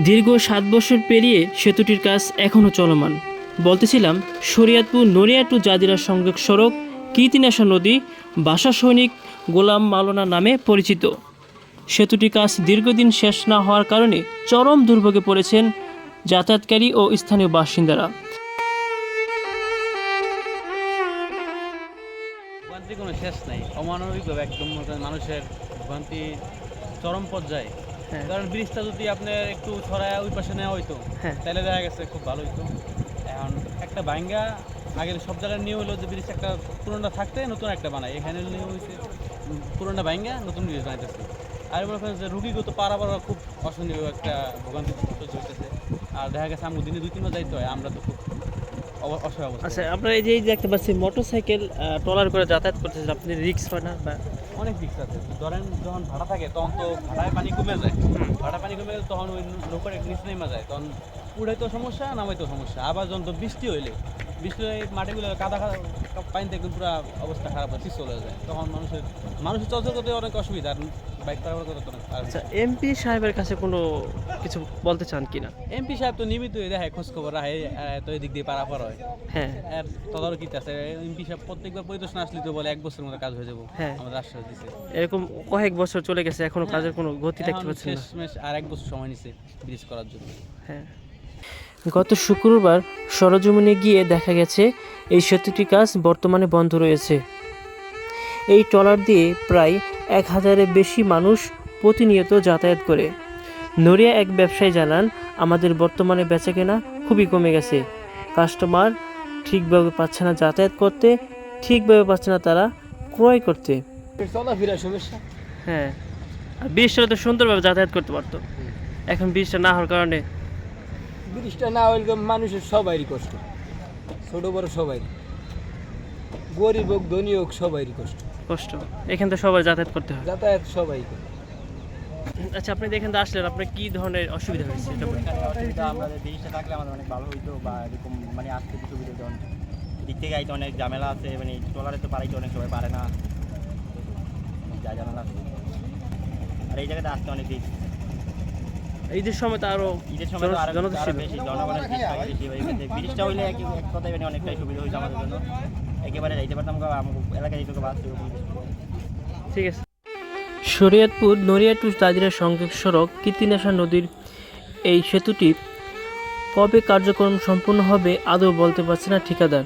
দীর্ঘ সাত বছর পেরিয়ে সেতুটির কাজ এখনও চলমান। বলতেছিলাম, শরিয়াতপুর নড়িয়া টু জাদিরা সংযোগ সড়ক, কীর্তিনাশা নদী, বাসা সৈনিক গোলাম মালনা নামে পরিচিত। সেতুটির কাজ দীর্ঘদিন শেষ না হওয়ার কারণে চরম দুর্ভোগে পড়েছেন যাতায়াতকারী ও স্থানীয় বাসিন্দারা। কোনো শেষ নাই। অমানবিকভাবে একদম মানুষের ভোগান্তি চরম পর্যায়ে। কারণ ব্রিজটা যদি আপনার একটু ছড়ায় ওই পাশে নেওয়া হইতো হ্যাঁ। তাহলে দেখা গেছে খুব ভালো হইতো। এখন একটা ভাঙ্গা আগের সব জায়গায় নিয়ম হলো যে ব্রিজ একটা পুরোটা থাকতে নতুন একটা বানায় এখানে নিয়ম হয়েছে পুরোটা ভাঙ্গা নতুন ব্রিজ বানাইতেছে। আর মনে করেন যে রুগীকে তো পারাবার খুব অসহনীয় একটা ভোগান্তি সহ্য হইতেছে। আর দেখা গেছে আমি দিনে দুই তিনবার যাইতে হয় আমরা তো খুব অব- অসহায় অবস্থা। আচ্ছা আপনারা এই যে দেখতে পাচ্ছি মোটর সাইকেল ট্রলার করে যাতায়াত করতেছেন আপনি রিক্স হয় না বা অনেক দিক আছে। ধরেন যখন ভাড়া থাকে তখন তো ভাড়ায় পানি কমে যায়। ভাড়া পানি কমে গেলে তখন ওই নৌকার নিচে নেমে যায়। তখন উড়ে তো সমস্যা নামাই তো সমস্যা। আবার যখন তো বৃষ্টি হইলে বৃষ্টি মাটিগুলো কাদা কাদা পানিতে একদম পুরো অবস্থা খারাপ হয় হয়ে যায়। তখন মানুষের মানুষের চলচল করতে অনেক অসুবিধা বাইক পারাবার করতে অনেক আচ্ছা এমপি সাহেবের কাছে কোনো কিছু বলতে চান কিনা? এমপি সাহেব তো নিয়মিত দেখায় খোঁজ খবর রাখে তো এদিক দিয়ে পারাপার হয়। হ্যাঁ। আর তদারকিত আছে। এমপি সাহেব প্রত্যেকবার পরিদর্শন আসলে তো বলে এক বছরের মধ্যে কাজ হয়ে যাব হ্যাঁ। আমাদের আশ্বাস দিছে এরকম কয়েক বছর চলে গেছে এখনও কাজের কোনো গতি দেখতে পাচ্ছেন না। আর এক বছর সময় নিছে ব্রিজ করার জন্য। হ্যাঁ। গত শুক্রবার সরজমিনে গিয়ে দেখা গেছে, এই সেতুটি কাজ বর্তমানে বন্ধ রয়েছে। এই ট্রলার দিয়ে প্রায় এক হাজারের বেশি মানুষ প্রতিনিয়ত যাতায়াত করে। নড়িয়া এক ব্যবসায়ী জানান, আমাদের বর্তমানে বেচাকেনা খুবই কমে গেছে। কাস্টমার ঠিকভাবে পাচ্ছে না যাতায়াত করতে, ঠিকভাবে পাচ্ছে না তারা ক্রয় করতে। সমস্যা হ্যাঁ আর তো সুন্দরভাবে যাতায়াত করতে পারতো। এখন ব্রিজটা না হওয়ার কারণে ব্রিজটা না তো মানুষের সবারই কষ্ট। ছোট বড় সবাই। গরিব হোক ধনী হোক সবারই কষ্ট। কষ্ট। এখান থেকে সবাই যাতায়াত করতে হয়। যাতায়াত সবাই করে। আচ্ছা আপনি দেখেন তো আসলেন আপনার কি ধরনের অসুবিধা হয়েছে এটা বলুন। অসুবিধা আমাদের ব্রিজটা থাকলে আমাদের অনেক ভালো হইতো বা এরকম মানে আসতে একটু সুবিধা হতো দিক থেকে আইতে অনেক ঝামেলা আছে মানে ট্রলারে তো পারাইতে অনেক সবাই পারে না। যা ঝামেলা আছে। আর এই জায়গাতে আসতে অনেক রিস্ক ঈদের সময় তো আরও ঈদের সময় তো আরও জনতা ছিল। বেশি জনগণের ভিড় বেশি ব্রিজটা হইলে এক কথায় মানে অনেকটাই সুবিধা হয়েছে আমাদের জন্য। একেবারে যাইতে পারতাম এলাকায় যেটুকু বাস ঠিক আছে। শরীয়তপুর নড়িয়া টু তাজিরা সংযোগ সড়ক কীর্তিনাশা নদীর এই সেতুটি কবে কার্যক্রম সম্পূর্ণ হবে আদৌ বলতে পারছে না ঠিকাদার।